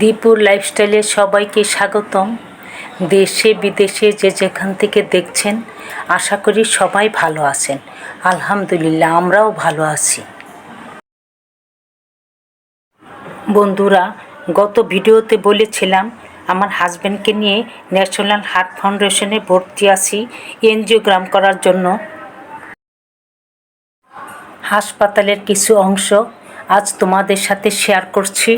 দীপুর লাইফস্টাইলে সবাইকে স্বাগতম। দেশে, বিদেশে যে যেখান থেকে দেখছেন, আশা করি সবাই ভালো আছেন। আলহামদুলিল্লাহ, আমরাও ভালো আছি। বন্ধুরা, গত ভিডিওতে বলেছিলাম, আমার হাজব্যান্ডকে নিয়ে ন্যাশনাল হার্ট ফাউন্ডেশনে ভর্তি আছি এনজিওগ্রাম করার জন্য। হাসপাতালের কিছু অংশ আজ তোমাদের সাথে শেয়ার করছি।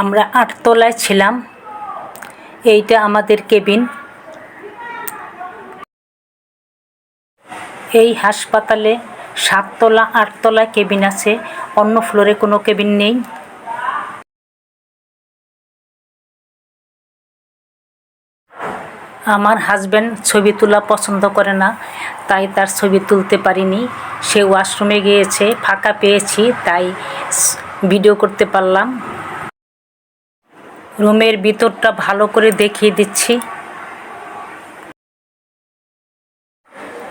আমরা আটতলায় ছিলাম। এইটা আমাদের কেবিন। এই হাসপাতালে সাততলা আটতলা কেবিন আছে। অন্য ফ্লোরে কোনো কেবিন নেই। আমার হাজব্যান্ড ছবি তোলা পছন্দ করে না, তাই তার ছবি তুলতে পারিনি। সে ওয়াশরুমে গিয়েছে, ফাঁকা পেয়েছি, তাই ভিডিও করতে পারলাম। রুমের ভিতরটা ভালো করে দেখিয়ে দিচ্ছি।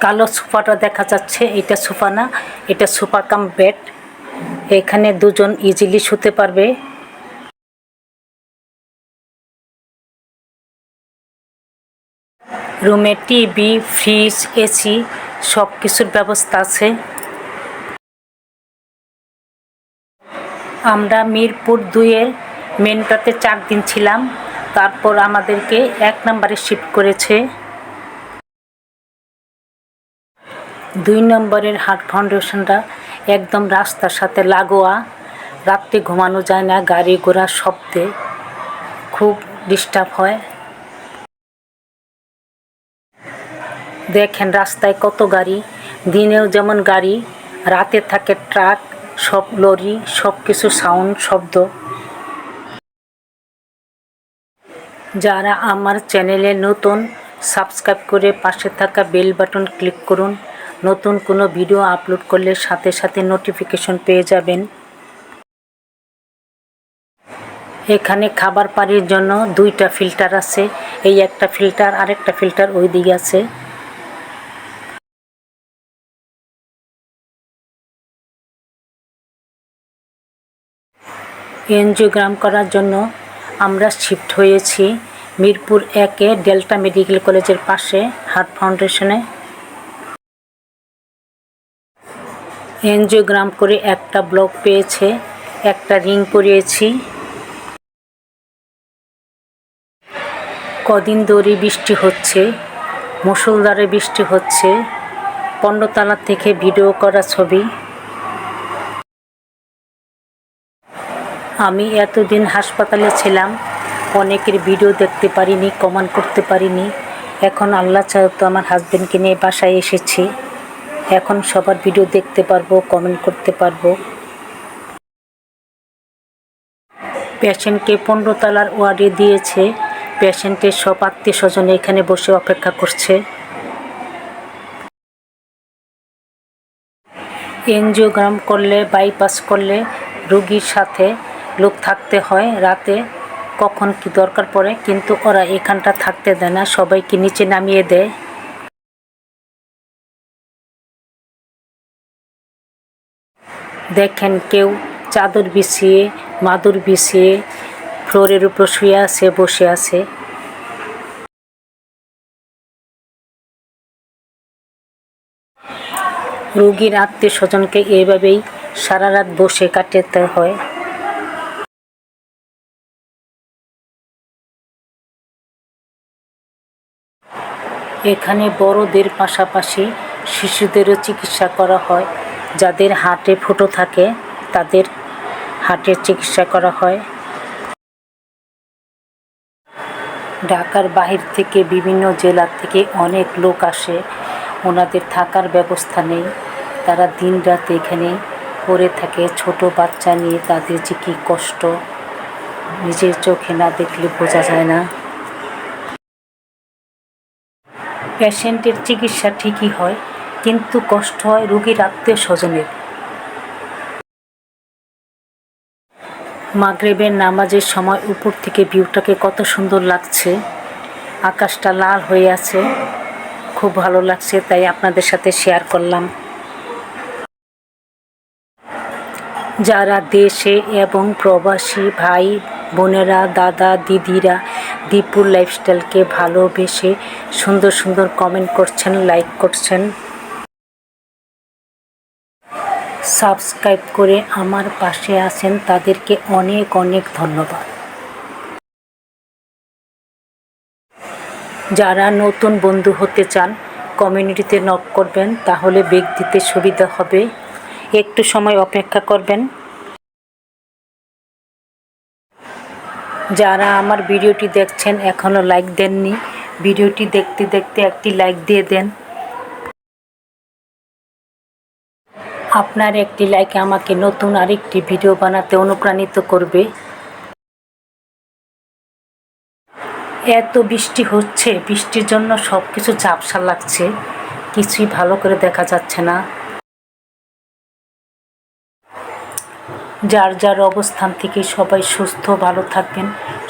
কালো সোফাটা দেখা যাচ্ছে, এটা সোফা না, এটা সোফা কাম বেড। এখানে দুজন ইজিলি শুতে পারবে। রুমে টিভি, ফ্রিজ, এসি সব কিছুর ব্যবস্থা আছে। আমরা মিরপুর দুইয়ের মেনটাতে চার দিন ছিলাম, তারপর আমাদেরকে এক নম্বরে শিফট করেছে। দুই নম্বরের হার্ট ফাউন্ডেশনটা একদম রাস্তার সাথে লাগোয়া, রাত্রে ঘুমানো যায় না, গাড়ি ঘোড়ার শব্দে খুব ডিস্টার্ব হয়। দেখেন রাস্তায় কত গাড়ি, দিনেও যেমন গাড়ি, রাতে থাকে ট্রাক, সব লরি সব কিছু সাউন্ড শব্দ। যারা আমার চ্যানেলে নতুন, সাবস্ক্রাইব করে পাশে থাকা বেল বাটন ক্লিক করুন। নতুন কোনো ভিডিও আপলোড করলে সাথে সাথে নোটিফিকেশন পেয়ে যাবেন। এখানে খাবার পানির জন্য দুইটা ফিল্টার আছে। এই একটা ফিল্টার, আরেকটা ফিল্টার ওই দিকে আছে। এনজিওগ্রাম করার জন্য আমরা শিফট হয়েছি মিরপুর একে ডেল্টা মেডিকেল কলেজের পাশে হার্ট ফাউন্ডেশনে এনজিওগ্রাম করে একটা ব্লক পেয়েছে, একটা রিং করিয়েছি। কদিন ধরে বৃষ্টি হচ্ছে মুসলধারে বৃষ্টি হচ্ছে পণ্ডতলা থেকে ভিডিও করা ছবি। আমি এতদিন হাসপাতালে ছিলাম, অনেকের ভিডিও দেখতে পারিনি কমান করতে পারিনি। এখন আল্লাহ চাহতো আমার হাজব্যান্ডকে নিয়ে বাসায় এসেছি। এখন সবার ভিডিও দেখতে পারব কমেন্ট করতে পারব। পেশেন্টকে পনেরো তলার ওয়ার্ডে দিয়েছে। পেশেন্টের সব আত্মীয় স্বজন এখানে বসে অপেক্ষা করছে। এনজিওগ্রাম করলে বাইপাস করলে রুগীর সাথে লোক থাকতে হয় রাতে, কখন কি দরকার পড়ে, কিন্তু ওরা এখানটা থাকতে দেয় না, সবাইকে নিচে নামিয়ে দেয়। দেখেন কেউ চাদর বিছিয়ে, মাদুর বিছিয়ে ফ্লোরের উপর শুয়ে আছে, বসে আছে। রুগীর আত্মীয় স্বজনকে এইভাবেই সারা রাত বসে কাটাতে হয়। এখানে বড়দের পাশাপাশি শিশুদেরও চিকিৎসা করা হয়। যাদের হাটে ফুটো থাকে, তাদের হাটের চিকিৎসা করা হয়। ঢাকার বাহির থেকে বিভিন্ন জেলা থেকে অনেক লোক আসে। ওনাদের থাকার ব্যবস্থা নেই। তারা দিন রাত এখানে পড়ে থাকে। ছোট বাচ্চা নিয়ে তাদের যে কী কষ্ট, নিজের চোখে না দেখলে বোঝা যায় না। পেশেন্টের চিকিৎসা ঠিকই হয়, কিন্তু কষ্ট হয় রোগীর আত্মীয় স্বজনের মাগরেবের নামাজের সময় উপর থেকে ভিউটাকে কত সুন্দর লাগছে। আকাশটা লাল হয়ে আছে। খুব ভালো লাগছে, তাই আপনাদের সাথে শেয়ার করলাম। যারা দেশে এবং প্রবাসী ভাই, বোনেরা, দাদা, দিদিরা দীপুর লাইফস্টাইলকে ভালোবেসে সুন্দর সুন্দর কমেন্ট করছেন লাইক করছেন। সাবস্ক্রাইব করে আমার পাশে আছেন, তাদেরকে অনেক অনেক ধন্যবাদ। যারা নতুন বন্ধু হতে চান কমিউনিটিতে নক করবেন, তাহলে বেগ দিতে সুবিধা হবে। একটু সময় অপেক্ষা করবেন। যারা আমার ভিডিওটি দেখছেন এখনও লাইক দেননি, ভিডিওটি দেখতে দেখতে একটি লাইক দিয়ে দেন। আপনার একটি লাইক আমাকে নতুন আরেকটি ভিডিও বানাতে অনুপ্রাণিত করবে। এত বৃষ্টি হচ্ছে, বৃষ্টির জন্য সব কিছু ঝাপসা লাগছে, কিছুই ভালো করে দেখা যাচ্ছে না। যার যার অবস্থান থেকে সবাই সুস্থ, ভালো থাকবেন।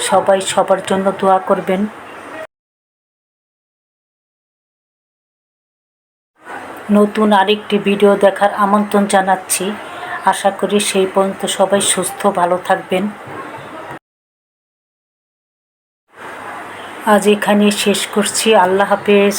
সবাই সবার জন্য দোয়া করবেন। নতুন আরেকটি ভিডিও দেখার আমন্ত্রণ জানাচ্ছি। আশা করি সেই পর্যন্ত সবাই সুস্থ, ভালো থাকবেন। আজ এখানে শেষ করছি। আল্লাহ হাফেজ।